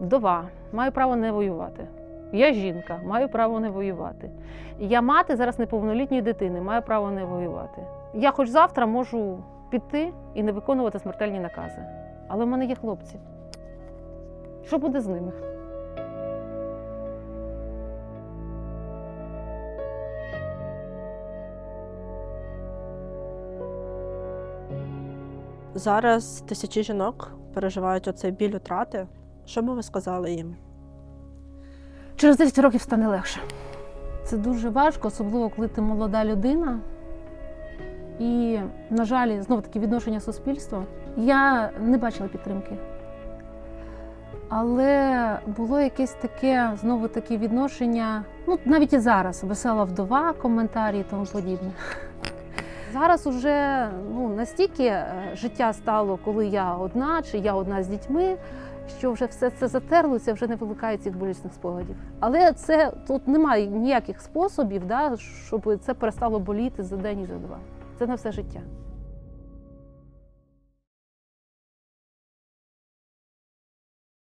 вдова, маю право не воювати. Я жінка, маю право не воювати. Я мати зараз неповнолітньої дитини, маю право не воювати. Я хоч завтра можу піти і не виконувати смертельні накази. Але в мене є хлопці. Що буде з ними? Зараз тисячі жінок переживають оцей біль утрати. Що би ви сказали їм? Через 10 років стане легше. Це дуже важко, особливо коли ти молода людина. І, на жаль, знову таки відношення суспільства. Я не бачила підтримки. Але було якесь таке, знову таки, відношення, ну, навіть і зараз, весела вдова, коментарі і тому подібне. Зараз уже ну, настільки е, життя стало, коли я одна, чи я одна з дітьми, що вже все це затерлося, вже не викликає цих болісних спогадів. Але це тут немає ніяких способів, да, щоб це перестало боліти за день і за два. Це на все життя.